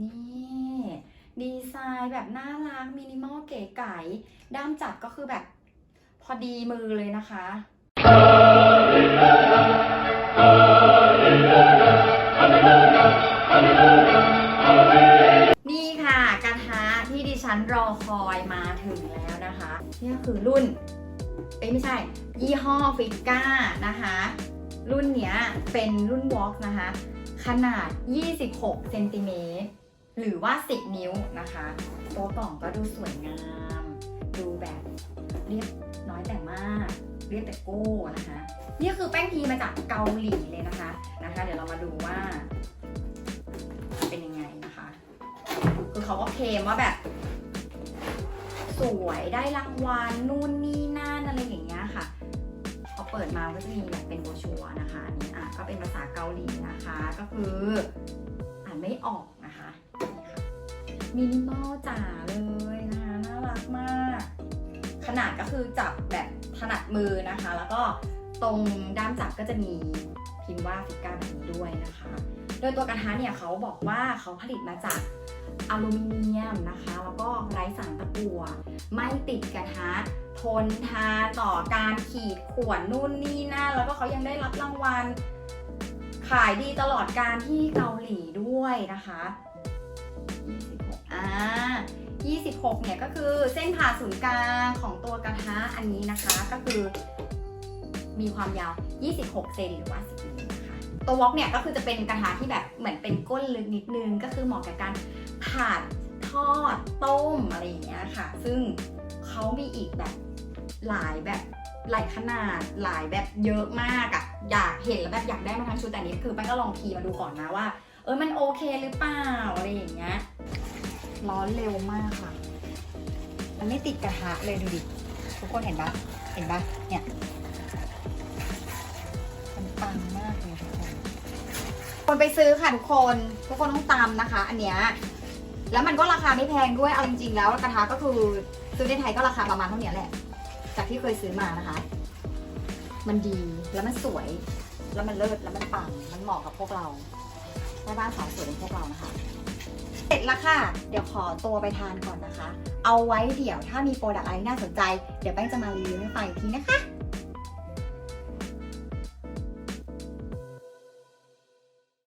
นี่ดีไซน์แบบน่ารักมินิมอลเก๋ไก๋ด้ามจับก็คือแบบพอดีมือเลยนะคะนี่ค่ะกระทะที่ดิฉันรอคอยมาถึงแล้วนะคะนี่คือรุ่นเอ้ไม่ใช่ ยี่ห้อฟิกก้านะคะ รุ่นเนี้ยเป็นรุ่นวอล์กนะคะ ขนาด 26เซนติเมตร หรือว่า 10 นิ้วนะคะตัวกล่องก็ดูสวยงาม ดูแบบเรียบน้อยแต่มาก เรียบแต่โก้นะคะ นี่คือแป้งพีมาจากเกาหลีเลยนะคะนะคะ เดี๋ยวเรามาดูว่า เป็นยังไงนะคะ คือเขาก็เคลมว่าแบบ สวยได้รางวัลนู่นนี่นั่นอะไรอย่างเงี้ยค่ะพอเปิดมาก็จะมีแบบเป็นโบชัวนะคะอันนี่อะก็เป็นภาษาเกาหลีนะคะ ก็คืออ่านไม่ออก มินิมอลจ๋าเลยนะคะน่ารักมาก ขนาดก็คือจับแบบถนัดมือนะคะ แล้วก็ตรงด้ามจับก็จะมีพิมพ์ว่าฟิก้าแบบนี้ด้วยนะคะ โดยตัวกระทะเนี่ยเขาบอกว่าเขาผลิตมาจากอลูมิเนียมนะคะ แล้วก็ไร้สารตะกั่วไม่ติดกระทะทนทานต่อการขีดข่วนนู่นนี่นั่นแล้วก็เขายังได้รับรางวัลขายดีตลอดการที่เกาหลีด้วยนะคะ 6เนี่ยก็คือเส้นผ่าศูนย์กลางของตัวกระทะอันนี้นะคะ ก็คือ มีความยาว 26 เซนหรือว่า 10มิลนะคะตัววอกเนี่ยก็คือจะเป็นกระทะที่แบบเหมือนเป็นก้นลึกนิดนึง ก็คือเหมาะกับการผัดทอดต้มอะไรอย่างเงี้ยค่ะ ซึ่งเขามีอีกแบบหลายแบบหลายขนาดหลายแบบเยอะมากอะอยากเห็นแล้วแบบอยากได้มาทั้งชุดแต่นี้คือแป้งก็ลองพีมาดูก่อนนะว่า เออมันโอเคหรือเปล่าอะไรอย่างเงี้ยร้อนเร็วมากค่ะ มันไม่ติดกระทะเลยดูดิ ทุกคนเห็นปะเห็นปะเนี่ยมันปังมากเลยทุกคนคนไปซื้อค่ะทุกคน ทุกคนต้องตามนะคะ อันเนี้ยแล้วมันก็ราคาไม่แพงด้วยเอาจริงๆแล้วกระทะก็คือซื้อในไทยก็ราคาประมาณเท่านี้แหละ จากที่เคยซื้อมานะคะ มันดีแล้วมันสวย แล้วมันเลิศแล้วมันปังมันเหมาะกับพวกเราแม่บ้านสาวสวยเป็นพวกเรานะคะ เสร็จแล้วค่ะ เดี๋ยวขอตัวไปทานก่อนนะคะ เอาไว้เดี๋ยวถ้ามีโปรดักต์อะไรน่าสนใจ เดี๋ยวแป้งจะมารีวิวให้ฟังอีกทีนะคะ